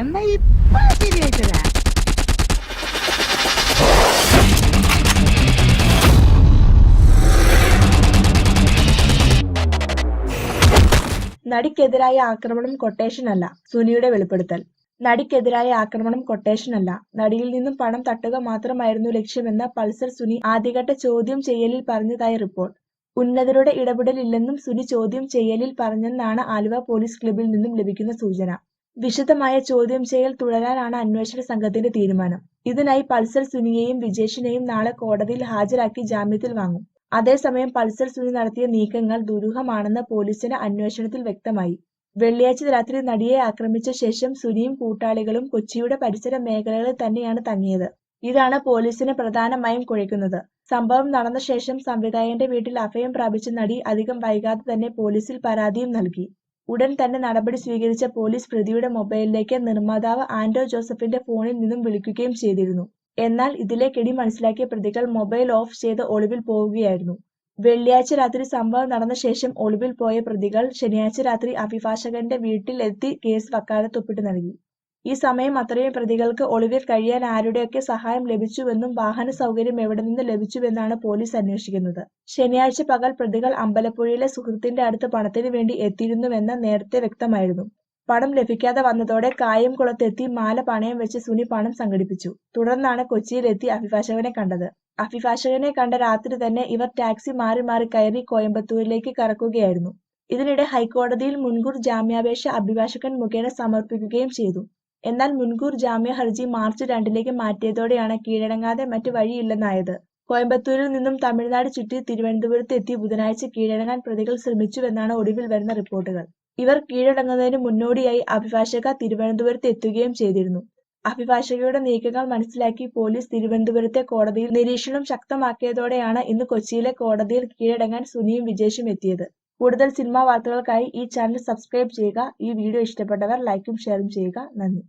എന്നാ ഇപ്പൊ ശരിയായിട്ടരാ നടിക്കെതിരായ ആക്രമണം കൊട്ടേഷൻ അല്ല സുനിയുടെ വെളിപ്പെടുത്തൽ. നടിക്കെതിരായ ആക്രമണം കൊട്ടേഷൻ അല്ല നടിയിൽ നിന്നും പണം തട്ടുക മാത്രമായിരുന്നു ലക്ഷ്യമെന്ന പൾസർ സുനി ആദ്യഘട്ട ചോദ്യം ചെയ്യലിൽ പറഞ്ഞതായി റിപ്പോർട്ട് ഉന്നതരുടെ ഇടപെടലില്ലെന്നും സുനി ചോദ്യം ചെയ്യലിൽ പറഞ്ഞെന്നാണ് ആലുവ പോലീസ് ക്ലബിൽ നിന്നും ലഭിക്കുന്ന സൂചന. വിശദമായ ചോദ്യം ചെയ്യൽ തുടരാനാണ് അന്വേഷണ സംഘത്തിന്റെ തീരുമാനം. ഇതിനായി പൾസർ സുനിയെയും വിജേഷിനെയും നാളെ കോടതിയിൽ ഹാജരാക്കി ജാമ്യത്തിൽ വാങ്ങും. അതേസമയം പൾസർ സുനി നടത്തിയ നീക്കങ്ങൾ ദുരൂഹമാണെന്ന് പോലീസിന് അന്വേഷണത്തിൽ വ്യക്തമായി. വെള്ളിയാഴ്ച രാത്രി നടിയെ ആക്രമിച്ച ശേഷം സുനിയും കൂട്ടാളികളും കൊച്ചിയുടെ പരിസര മേഖലകളിൽ തന്നെയാണ് തങ്ങിയത്. ഇതാണ് പോലീസിന് പ്രധാനമായും കുഴയ്ക്കുന്നത്. സംഭവം നടന്ന ശേഷം സംവിധായകന്റെ വീട്ടിൽ അഭയം പ്രാപിച്ച നടി അധികം വൈകാതെ തന്നെ പോലീസിൽ പരാതിയും നൽകി. ഉടൻ തന്നെ നടപടി സ്വീകരിച്ച പോലീസ് പ്രതിയുടെ മൊബൈലിലേക്ക് നിർമ്മാതാവ് ആന്റോ ജോസഫിന്റെ ഫോണിൽ നിന്നും വിളിക്കുകയും ചെയ്തിരുന്നു. എന്നാൽ ഇതിലെ കെടി മനസ്സിലാക്കിയ പ്രതികൾ മൊബൈൽ ഓഫ് ചെയ്ത് ഒളിവിൽ പോവുകയായിരുന്നു. വെള്ളിയാഴ്ച രാത്രി സംഭവം നടന്ന ശേഷം ഒളിവിൽ പോയ പ്രതികൾ ശനിയാഴ്ച രാത്രി അഭിഭാഷകന്റെ വീട്ടിലെത്തി കേസ് വക്കാലത്ത് ഒപ്പിട്ട് നൽകി. ഈ സമയം അത്രയും പ്രതികൾക്ക് ഒളിവിൽ കഴിയാൻ ആരുടെയൊക്കെ സഹായം ലഭിച്ചുവെന്നും വാഹന സൗകര്യം എവിടെ നിന്ന് ലഭിച്ചുവെന്നാണ് പോലീസ് അന്വേഷിക്കുന്നത്. ശനിയാഴ്ച പകൽ പ്രതികൾ അമ്പലപ്പുഴയിലെ സുഹൃത്തിന്റെ അടുത്ത് പണത്തിന് വേണ്ടി എത്തിയിരുന്നുവെന്ന് നേരത്തെ വ്യക്തമായിരുന്നു. പണം ലഭിക്കാതെ വന്നതോടെ കായംകുളത്തെത്തി മാല പണയം വെച്ച് സുനി പണം സംഘടിപ്പിച്ചു. തുടർന്നാണ് കൊച്ചിയിലെത്തി അഭിഭാഷകനെ കണ്ടത്. അഭിഭാഷകനെ കണ്ട രാത്രി തന്നെ ഇവർ ടാക്സി മാറി മാറി കയറി കോയമ്പത്തൂരിലേക്ക് കറക്കുകയായിരുന്നു. ഇതിനിടെ ഹൈക്കോടതിയിൽ മുൻകൂർ ജാമ്യാപേക്ഷ അഭിഭാഷകൻ മുഖേന സമർപ്പിക്കുകയും ചെയ്തു. എന്നാൽ മുൻകൂർ ജാമ്യ ഹർജി മാർച്ച് രണ്ടിലേക്ക് മാറ്റിയതോടെയാണ് കീഴടങ്ങാതെ മറ്റു വഴിയില്ലെന്നായത്. കോയമ്പത്തൂരിൽ നിന്നും തമിഴ്നാട് ചുറ്റി തിരുവനന്തപുരത്ത് എത്തി ബുധനാഴ്ച കീഴടങ്ങാൻ പ്രതികൾ ശ്രമിച്ചുവെന്നാണ് ഒടുവിൽ വരുന്ന റിപ്പോർട്ടുകൾ. ഇവർ കീഴടങ്ങുന്നതിന് മുന്നോടിയായി അഭിഭാഷക തിരുവനന്തപുരത്ത് എത്തുകയും ചെയ്തിരുന്നു. അഭിഭാഷകയുടെ നീക്കങ്ങൾ മനസ്സിലാക്കി പോലീസ് തിരുവനന്തപുരത്തെ കോടതിയിൽ നിരീക്ഷണം ശക്തമാക്കിയതോടെയാണ് ഇന്ന് കൊച്ചിയിലെ കോടതിയിൽ കീഴടങ്ങാൻ സുനിയും വിജേഷും എത്തിയത്. കൂടുതൽ സിനിമാ വാർത്തകൾക്കായി ഈ ചാനൽ സബ്സ്ക്രൈബ് ചെയ്യുക. ഈ വീഡിയോ ഇഷ്ടപ്പെട്ടവർ ലൈക്കും ഷെയറും ചെയ്യുക. നന്ദി.